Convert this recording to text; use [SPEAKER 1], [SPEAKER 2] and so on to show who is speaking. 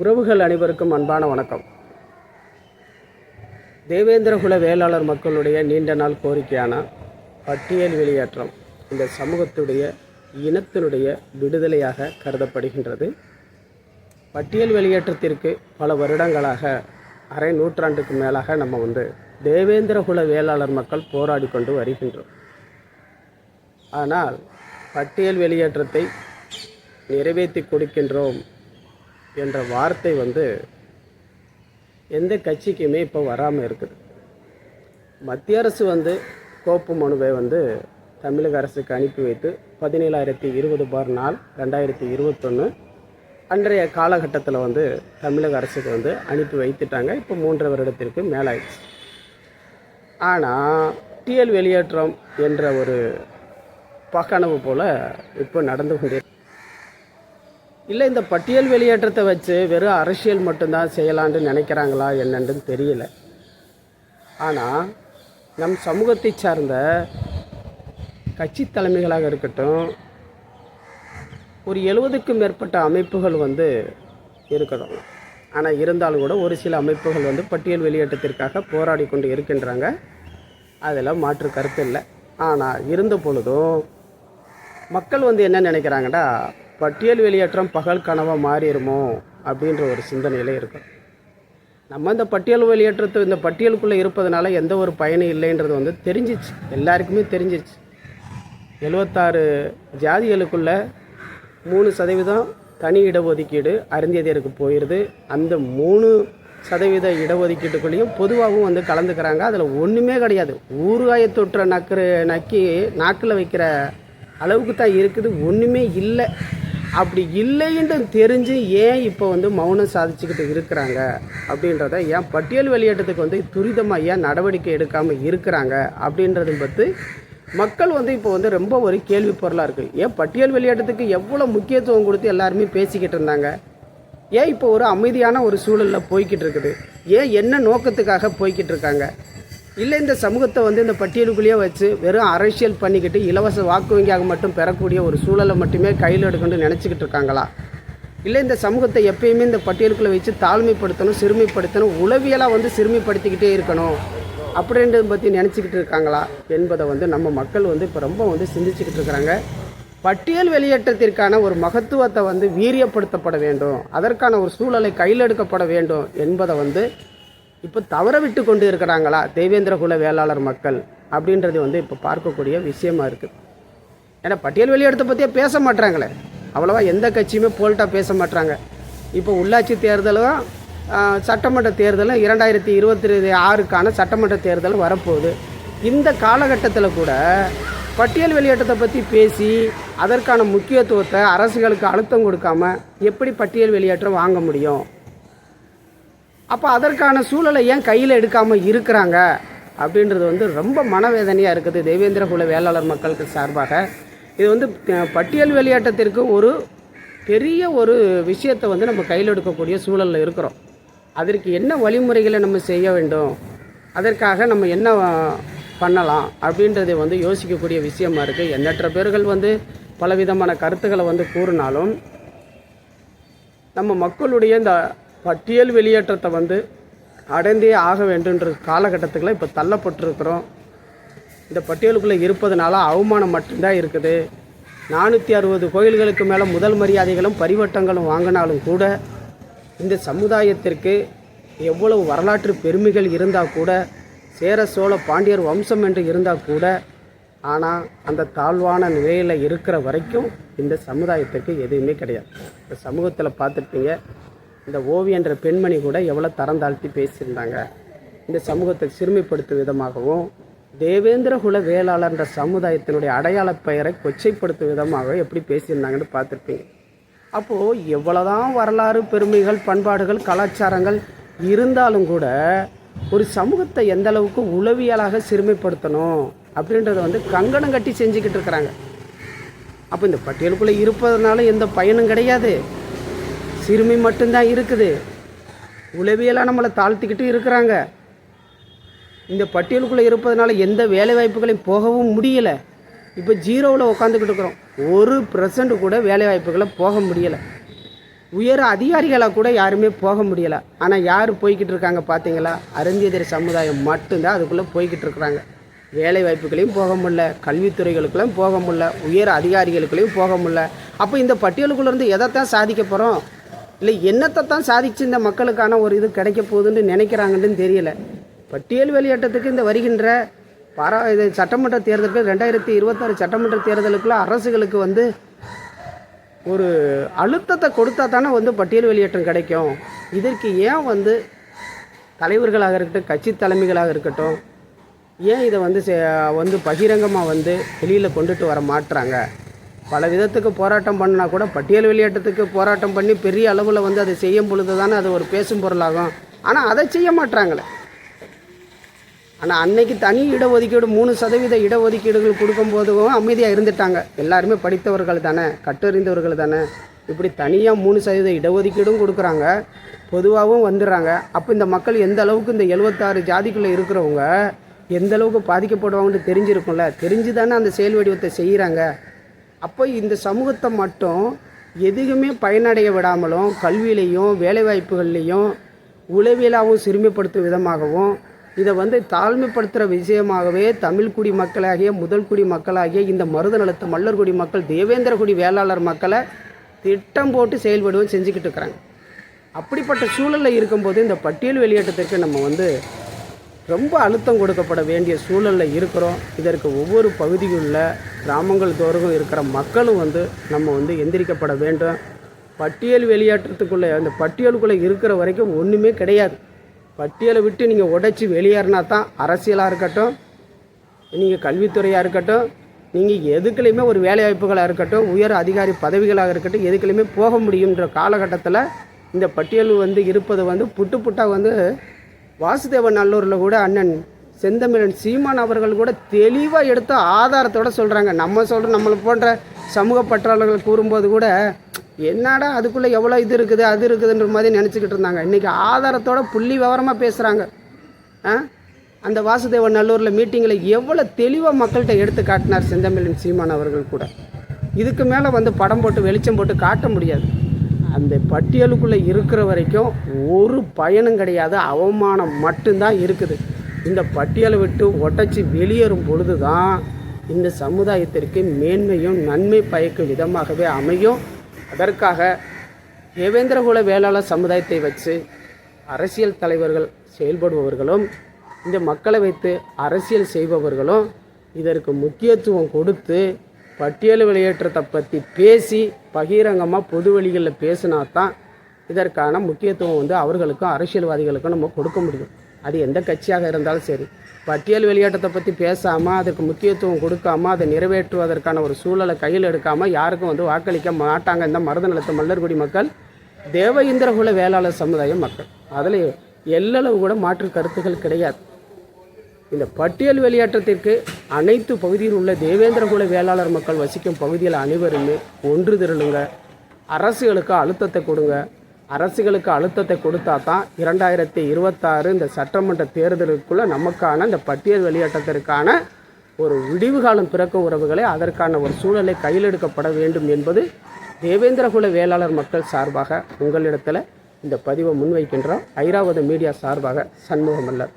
[SPEAKER 1] உறவுகள் அனைவருக்கும் அன்பான வணக்கம். தேவேந்திரகுல வேளாளர் மக்களுடைய நீண்ட நாள் கோரிக்கையான பட்டியல் வெளியேற்றம் இந்த சமூகத்துடைய இனத்தினுடைய விடுதலையாக கருதப்படுகின்றது. பட்டியல் வெளியேற்றத்திற்கு பல வருடங்களாக அரை நூற்றாண்டுக்கு மேலாக நம்ம வந்து தேவேந்திரகுல வேளாளர் மக்கள் போராடி கொண்டு வருகின்றோம். ஆனால் பட்டியல் வெளியேற்றத்தை நிறைவேற்றி கொடுக்கின்றோம் என்ற வார்த்தை வந்து எந்த கட்சிக்குமே இப்போ வராமல் இருக்குது. மத்திய அரசு வந்து கோப்பு மனுவை வந்து தமிழக அரசுக்கு அனுப்பி வைத்து பதினேழாயிரத்தி இருபது பார் நாள் ரெண்டாயிரத்தி இருபத்தொன்று அன்றைய காலகட்டத்தில் வந்து தமிழக அரசுக்கு வந்து அனுப்பி வைத்துட்டாங்க. இப்போ மூன்று வருடத்திற்கு மேலாயிடுச்சு. ஆனால் டிஎல் வெளியேற்றம் என்ற ஒரு பகனவு போல் இப்போ நடந்து கொண்டே இல்லை இந்த பட்டியல் வெளியேற்றத்தை வச்சு வெறும் அரசியல் மட்டும்தான் செய்யலான்னு நினைக்கிறாங்களா என்னன்னு தெரியல. ஆனால் நம் சமூகத்தை சார்ந்த கட்சி தலைமைகளாக இருக்கட்டும் ஒரு எழுபதுக்கும் மேற்பட்ட அமைப்புகள் வந்து இருக்கணும் ஆனால் இருந்தாலும் கூட ஒரு சில அமைப்புகள் வந்து பட்டியல் வெளியேற்றத்திற்காக போராடி கொண்டு இருக்கின்றாங்க. அதில் மாற்று கருத்து இல்லை. ஆனால் இருந்த பொழுதும் மக்கள் வந்து என்ன நினைக்கிறாங்கன்னா பட்டியல் வெளியேற்றம் பகல் கனவாக மாறிடுமோ அப்படின்ற ஒரு சிந்தனையில் இருக்கும். நம்ம இந்த பட்டியல் வெளியேற்றத்து இந்த பட்டியலுக்குள்ளே இருப்பதனால எந்த ஒரு பயனும் இல்லைன்றது வந்து தெரிஞ்சிச்சு. எல்லாருக்குமே தெரிஞ்சிச்சு. எழுபத்தாறு ஜாதிகளுக்குள்ள மூணு சதவீதம் தனி இடஒதுக்கீடு அருந்தியதற்கு போயிடுது அந்த மூணு சதவீத இடஒதுக்கீட்டுக்குள்ளேயும் பொதுவாகவும் வந்து கலந்துக்கிறாங்க. அதில் ஒன்றுமே கிடையாது. ஊறுகாய தொற்ற நக்கிற நக்கி நாக்கில் வைக்கிற அளவுக்கு தான் இருக்குது. ஒன்றுமே இல்லை. அப்படி இல்லைன்னு தெரிஞ்சு ஏன் இப்போ வந்து மௌனம் சாதிச்சுக்கிட்டு இருக்கிறாங்க அப்படின்றத ஏன் பட்டியல் வெளியேற்றத்துக்கு வந்து துரிதமாக ஏன் நடவடிக்கை எடுக்காமல் இருக்கிறாங்க அப்படின்றத பற்றி மக்கள் வந்து இப்போ வந்து ரொம்ப ஒரு கேள்வி பொருளாக இருக்குது ஏன் பட்டியல் வெளியேற்றத்துக்கு எவ்வளோ முக்கியத்துவம் கொடுத்து எல்லாருமே பேசிக்கிட்டு இருந்தாங்க? ஏன் இப்போ ஒரு அமைதியான ஒரு சூழலில் போய்கிட்டு இருக்குது? ஏன் என்ன நோக்கத்துக்காக போய்கிட்டு இருக்காங்க? இல்லை இந்த சமூகத்தை வந்து இந்த பட்டியலுக்குள்ளேயே வச்சு வெறும் அரசியல் பண்ணிக்கிட்டு இலவச வாக்கு வங்கியாக மட்டும் பெறக்கூடிய ஒரு சூழலை மட்டுமே கையில் எடுக்கணும்னு நினச்சிக்கிட்டு இருக்காங்களா? இல்லை இந்த சமூகத்தை எப்பயுமே இந்த பட்டியலுக்குள்ளே வச்சு தாழ்மைப்படுத்தணும் சிறுமைப்படுத்தணும் உளவியலாக வந்து சிறுமைப்படுத்திக்கிட்டே இருக்கணும் அப்படின்றத பற்றி நினச்சிக்கிட்டு இருக்காங்களா என்பதை வந்து நம்ம மக்கள் வந்து இப்போ ரொம்ப வந்து சிந்திச்சுக்கிட்டு இருக்கிறாங்க. பட்டியல் வெளியேற்றத்திற்கான ஒரு மகத்துவத்தை வந்து வீரியப்படுத்தப்பட வேண்டும். அதற்கான ஒரு சூழலை கையில் எடுக்கப்பட வேண்டும் என்பதை வந்து இப்போ தவற விட்டு கொண்டு இருக்கிறாங்களா தேவேந்திர குல வேளாளர் மக்கள் அப்படின்றது வந்து இப்போ பார்க்கக்கூடிய விஷயமா இருக்குது ஏன்னா பட்டியல் வெளியிடத்தை பற்றியே பேச மாட்றாங்களே. அவ்வளோவா எந்த கட்சியுமே போல்ட்டாக பேச மாட்டாங்க இப்போ உள்ளாட்சி தேர்தலும் சட்டமன்ற தேர்தலும் இரண்டாயிரத்தி இருபத்தி ஆறுக்கான சட்டமன்ற தேர்தல் வரப்போகுது. இந்த காலகட்டத்தில் கூட பட்டியல் வெளியேற்றத்தை பற்றி பேசி அதற்கான முக்கியத்துவத்தை அரசுகளுக்கு அழுத்தம் கொடுக்காம எப்படி பட்டியல் வெளியேற்றம் வாங்க முடியும்? அப்போ அதற்கான சூழலை ஏன் கையில் எடுக்காமல் இருக்கிறாங்க? அப்படின்றது வந்து ரொம்ப மனவேதனையாக இருக்குது தேவேந்திர குல வேளாளர் மக்களுக்கு சார்பாக. இது வந்து பட்டியல் வெளியேற்றத்திற்கு ஒரு பெரிய ஒரு விஷயத்தை வந்து நம்ம கையில் எடுக்கக்கூடிய சூழலில் இருக்கிறோம். அதற்கு என்ன வழிமுறைகளை நம்ம செய்ய வேண்டும்? அதற்காக நம்ம என்ன பண்ணலாம்? அப்படின்றதை வந்து யோசிக்கக்கூடிய விஷயமா இருக்குது எண்ணற்ற பேர்கள் வந்து பலவிதமான கருத்துக்களை வந்து கூறினாலும் நம்ம மக்களுடைய இந்த பட்டியல் வெளியேற்றத்தை வந்து அடைந்தே ஆக வேண்டுன்ற காலகட்டத்துக்குள்ள இப்போ தள்ளப்பட்டிருக்கிறோம். இந்த பட்டியலுக்குள்ளே இருப்பதனால அவமானம் மட்டும்தான் இருக்குது. நானூற்றி அறுபது கோயில்களுக்கு மேலே முதல் மரியாதைகளும் பரிவட்டங்களும் வாங்கினாலும் கூட இந்த சமுதாயத்திற்கு எவ்வளவு வரலாற்று பெருமைகள் இருந்தால் கூட சேர சோழ பாண்டியர் வம்சம் என்று இருந்தால் கூட ஆனால் அந்த தாழ்வான நிலையில் இருக்கிற வரைக்கும் இந்த சமுதாயத்திற்கு எதுவுமே கிடையாது. இந்த சமூகத்தில் பார்த்துருப்பீங்க இந்த ஓவியன்ற பெண்மணி கூட எவ்வளோ தரம் தாழ்த்தி பேசியிருந்தாங்க. இந்த சமூகத்தை சிறுமைப்படுத்தும் விதமாகவும் தேவேந்திர குல வேளாளர்ன்ற சமுதாயத்தினுடைய அடையாள பெயரை கொச்சைப்படுத்தும் விதமாக எப்படி பேசியிருந்தாங்கன்னு பார்த்துருப்பீங்க. அப்போது எவ்வளோதான் வரலாறு பெருமைகள் பண்பாடுகள் கலாச்சாரங்கள் இருந்தாலும் கூட ஒரு சமூகத்தை எந்த அளவுக்கு உளவியலாக சிறுமைப்படுத்தணும் அப்படின்றத வந்து கங்கணம் கட்டி செஞ்சுக்கிட்டு இருக்கிறாங்க. அப்போ இந்த பட்டியலுக்குள்ளே இருப்பதனால எந்த பயனும் கிடையாது. சிறுமி மட்டும்தான் இருக்குது. உளவியலாக நம்மளை தாழ்த்திக்கிட்டு இருக்கிறாங்க. இந்த பட்டியலுக்குள்ளே இருப்பதனால எந்த வேலை வாய்ப்புகளையும் போகவும் முடியலை. இப்போ ஜீரோவில் உட்காந்துக்கிட்டு இருக்கிறோம். ஒரு பர்சன்ட் கூட வேலை வாய்ப்புகளை போக முடியலை. உயர் அதிகாரிகளாக கூட யாருமே போக முடியலை. ஆனால் யார் போய்கிட்டு இருக்காங்க பார்த்தீங்களா அருந்தியதர் சமுதாயம் மட்டும்தான் அதுக்குள்ளே போய்கிட்டு இருக்கிறாங்க. வேலை வாய்ப்புகளையும் போக முடில கல்வித்துறைகளுக்கெல்லாம் போக முடில உயர் அதிகாரிகளுக்குள்ளேயும் போக முடில அப்போ இந்த பட்டியலுக்குள்ளேருந்து எதைத்தான் சாதிக்க போகிறோம் இல்லை என்னத்தை தான் சாதிச்சு இந்த மக்களுக்கான ஒரு இது கிடைக்க போகுதுன்னு நினைக்கிறாங்கன்னு தெரியல. பட்டியல் வெளியேற்றத்துக்கு இந்த வருகின்ற பாரா இது சட்டமன்ற தேர்தலுக்கு ரெண்டாயிரத்தி இருபத்தாறு சட்டமன்ற தேர்தலுக்குள்ள அரசுகளுக்கு வந்து ஒரு அழுத்தத்தை கொடுத்தா தானே வந்து பட்டியல் வெளியேற்றம் கிடைக்கும். இதற்கு ஏன் வந்து தலைவர்களாக இருக்கட்டும் கட்சி தலைமைகளாக இருக்கட்டும் ஏன் இதை வந்து வந்து பகிரங்கமாக வந்து வெளியில் கொண்டுட்டு வர மாட்டுறாங்க பல விதத்துக்கு போராட்டம் பண்ணினா கூட பட்டியல் வெளியேற்றத்துக்கு போராட்டம் பண்ணி பெரிய அளவில் வந்து அதை செய்யும் பொழுது தானே அது ஒரு பேசும் பொருளாகும். ஆனால் அதை செய்ய மாட்டாங்களே ஆனால் அன்னைக்கு தனி இடஒதுக்கீடு மூணு சதவீத இடஒதுக்கீடுகள் கொடுக்கும்போதும் அமைதியாக இருந்துட்டாங்க. எல்லாருமே படித்தவர்கள் தானே கட்டறிந்தவர்கள் தானே. இப்படி தனியாக மூணு சதவீத இடஒதுக்கீடும் கொடுக்குறாங்க. பொதுவாகவும் வந்துடுறாங்க. அப்போ இந்த மக்கள் எந்த அளவுக்கு இந்த எழுபத்தாறு ஜாதிக்குள்ளே இருக்கிறவங்க எந்த அளவுக்கு பாதிக்கப்படுவாங்கன்னு தெரிஞ்சிருக்கும்ல. தெரிஞ்சு தானே அந்த செயல் வடிவத்தை செய்கிறாங்க அப்போ இந்த சமூகத்தை மட்டும் எதுக்குமே பயனடைய விடாமலும் கல்வியிலையும் வேலைவாய்ப்புகள்லேயும் உளவியலாகவும் சிறுமைப்படுத்தும் விதமாகவும் இதை வந்து தாழ்மைப்படுத்துகிற விஷயமாகவே தமிழ் குடி மக்களாகிய முதல் குடி மக்களாகிய இந்த மருத நிலத்து மல்லர்குடி மக்கள் தேவேந்திரகுடி வேளாளர் மக்களை திட்டம் போட்டு செயல்படுவோம் செஞ்சுக்கிட்டு இருக்கிறாங்க. அப்படிப்பட்ட சூழலில் இருக்கும்போது இந்த பட்டியல் வெளியேற்றத்திற்கு நம்ம வந்து ரொம்ப அழுத்தம் கொடுக்கப்பட வேண்டிய சூழலில் இருக்கிறோம். இதற்கு ஒவ்வொரு பகுதிகளில் கிராமங்கள் தோறும் இருக்கிற மக்களும் வந்து நம்ம வந்து எந்திரிக்கப்பட வேண்டும். பட்டியல் வெளியேற்றத்துக்குள்ளே அந்த பட்டியலுக்குள்ளே இருக்கிற வரைக்கும் ஒன்றுமே கிடையாது. பட்டியலை விட்டு நீங்கள் உடைச்சி வெளியேறினா தான் அரசியலாக இருக்கட்டும் நீங்கள் கல்வித்துறையாக இருக்கட்டும் நீங்கள் எதுக்குலையுமே ஒரு வேலைவாய்ப்புகளாக இருக்கட்டும் உயர் அதிகாரி பதவிகளாக இருக்கட்டும் எதுக்குலையுமே போக முடியுன்ற காலகட்டத்தில் இந்த பட்டியல் வந்து இருப்பது வந்து புட்டு புட்டாக வந்து வாசுதேவ நல்லூரில் கூட அண்ணன் செந்தமிழன் சீமான் அவர்கள் கூட தெளிவாக எடுத்து ஆதாரத்தோட சொல்கிறாங்க நம்ம சொல்கிற நம்மளை போன்ற சமூக பற்றாளர்கள் கூறும்போது கூட என்னடா அதுக்குள்ளே எவ்வளோ இது இருக்குது அது இருக்குதுன்ற மாதிரி நினச்சிக்கிட்டு இருந்தாங்க. இன்றைக்கி ஆதாரத்தோட புள்ளி விவரமாக பேசுகிறாங்க ஆ? அந்த வாசுதேவன் நல்லூரில் மீட்டிங்கில் எவ்வளோ தெளிவாக மக்கள்கிட்ட எடுத்து காட்டினார் செந்தமிழன் சீமான் அவர்கள் கூட. இதுக்கு மேலே வந்து படம் போட்டு வெளிச்சம் போட்டு காட்ட முடியாது. அந்த பட்டியலுக்குள்ளே இருக்கிற வரைக்கும் ஒரு பயனும் கிடையாது அவமானம் மட்டும்தான் இருக்குது. இந்த பட்டியலை விட்டு ஒட்டச்சி வெளியேறும் பொழுது தான் இந்த சமுதாயத்திற்கு மேன்மையும் நன்மை பயக்கும் விதமாகவே அமையும். அதற்காக தேவேந்திரகுல வேளாளர் சமுதாயத்தை வச்சு அரசியல் தலைவர்கள் செயல்படுபவர்களும் இந்த மக்களை வைத்து அரசியல் செய்பவர்களும் இதற்கு முக்கியத்துவம் கொடுத்து பட்டியல் வெளியேற்றத்தை பற்றி பேசி பகிரங்கமாக பொது வழிகளில் பேசினா தான் இதற்கான முக்கியத்துவம் வந்து அவர்களுக்கும் அரசியல்வாதிகளுக்கும் நம்ம கொடுக்க முடியும். அது எந்த கட்சியாக இருந்தாலும் சரி. பட்டியல் வெளியேற்றத்தை பற்றி பேசாமல் அதுக்கு முக்கியத்துவம் கொடுக்காம அதை நிறைவேற்றுவதற்கான ஒரு சூழலை கையில் எடுக்காமல் யாருக்கும் வந்து வாக்களிக்க மாட்டாங்க இந்த மருத நிலத்து மல்லர்குடி மக்கள். தேவ இந்திரகுல வேளாளர் சமுதாய மக்கள். அதில் எல்லளவு கூட மாற்று கருத்துகள் கிடையாது. இந்த பட்டியல் வெளியேற்றத்திற்கு அனைத்து பகுதியில் உள்ள தேவேந்திரகுல வேளாளர் மக்கள் வசிக்கும் பகுதியில் அனைவருமே ஒன்று திரளுங்க. அரசுகளுக்கு அழுத்தத்தை கொடுங்க. அரசுகளுக்கு அழுத்தத்தை கொடுத்தா தான் இரண்டாயிரத்தி இருபத்தாறு இந்த சட்டமன்ற தேர்தலுக்குள்ளே நமக்கான இந்த பட்டியல் வெளியேற்றத்திற்கான ஒரு விடிவு காலம் பிறக்க உறவுகளை அதற்கான ஒரு சூழலை கையில் எடுக்கப்பட வேண்டும் என்பது தேவேந்திரகுல வேளாளர் மக்கள் சார்பாக உங்களிடத்தில் இந்த பதிவை முன்வைக்கின்றோம். ஐராவத மீடியா சார்பாக சண்முகமல்லர்.